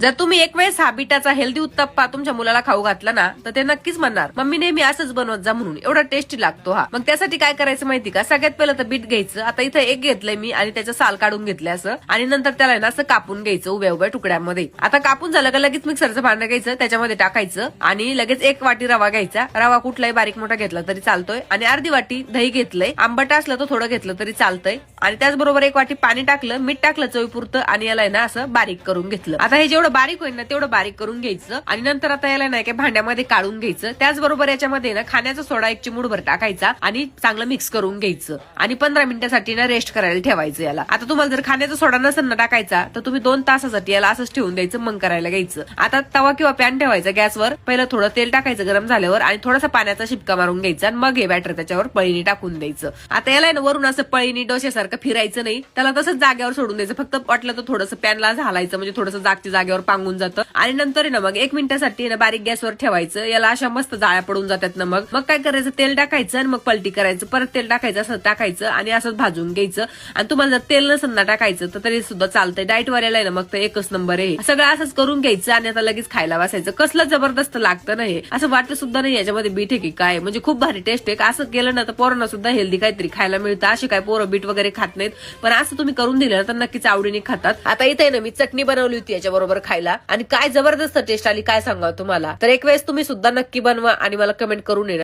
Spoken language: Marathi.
जर तुम्ही एक वेळेस हा बिटाचा हेल्दी उत्तप्पा तुमच्या मुलाला खाऊ घातला ना तर ते नक्कीच म्हणणार मम्मी नेहमी असंच बनवत जा म्हणून. एवढा टेस्टी लागतो हा. मग त्यासाठी काय करायचं माहिती का? सगळ्यात पहिलं तर बीट घ्यायचं. आता इथं एक घेतलंय मी आणि त्याचं साल काढून घेतलं असं. आणि नंतर त्याला आहे ना असं कापून घ्यायचं उभ्या उभ्या तुकड्यामध्ये. आता कापून झालं का लगेच मिक्सरचं भांडं घ्यायचं त्याच्यामध्ये टाकायचं आणि लगेच एक वाटी रवा घ्यायचा. रवा कुठलाही बारीक मोठा घेतला तरी चालतोय. आणि अर्धी वाटी दही घेतलंय. आंबट असलं तर थोडं घेतलं तरी चालतंय. आणि त्याचबरोबर एक वाटी पाणी टाकलं मीठ टाकलं चवीपुरतं आणि याला आहे ना असं बारीक करून घेतलं. आता हे जेवढं बारीक होईल ना तेवढं बारीक करून घ्यायचं. आणि नंतर आता याला नाही काय भांड्यामध्ये काढून घ्यायचं. त्याचबरोबर याच्यामध्ये ना खाण्याचा सोडा एक चिमूडभर टाकायचा आणि चांगलं मिक्स करून घ्यायचं. आणि पंधरा मिनिटासाठी ना रेस्ट करायला ठेवायचं याला. आता तुम्हाला जर खाण्याचा सोडा नसेल ना टाकायचा तर तुम्ही दोन तासासाठी याला असंच ठेवून द्यायचं मग करायला घ्यायचं. आता तवा किंवा पॅन ठेवायचा गॅसवर. पहिलं थोडं तेल टाकायचं गरम झाल्यावर आणि थोडासा पाण्याचा शिपका मारून घ्यायचा आणि मग हे बॅटर त्याच्यावर पळीनी टाकून द्यायचं. आता याला ना वरून असं पळीनी डोश्यासारखं फिरायचं नाही. त्याला तसंच जागेवर सोडून द्यायचं. फक्त वाटलं तर थोडंसं पॅनला झालायचं म्हणजे थोडंसं जागच्या जागेवर पांगून जातं. आणि नंतर आहे ना मग एक मिनिटासाठी ना बारीक गॅसवर ठेवायचं. याला अशा मस्त जाळ्या पडून जातात ना मग. मग काय करायचं? तेल टाकायचं आणि मग पलटी करायचं. परत तेल टाकायचं असं टाकायचं आणि असंच भाजून घ्यायचं. आणि तुम्हाला जर तेल नसेल ना टाकायचं तर तरी सुद्धा चालतंय. डाएट वाल्याला आहे ना मग तर एकच नंबर आहे. सगळं असंच करून घ्यायचं आणि आता लगेच खायला बसायचं. कसलं जबरदस्त लागतं ना हे. असं वाटत सुद्धा नाही याच्यामध्ये बीट आहे की काय. म्हणजे खूप भारी टेस्ट आहे. असं केलं ना तर पोरांना सुद्धा हेल्दी काहीतरी खायला मिळतं. असे काय पोरं बीट वगैरे खात नाहीत. पण असं तुम्ही करून दिलं तर नक्कीच आवडीने खातात. आता इथे ना मी चटणी बनवली होती याच्याबरोबर. खायला? आणि काय जबरदस्त टेस्ट आली काय सांगा तुम्हाला? तर एक वेळेस तुम्ही सुद्धा नक्की बनवा आणि मला कमेंट करून येणार.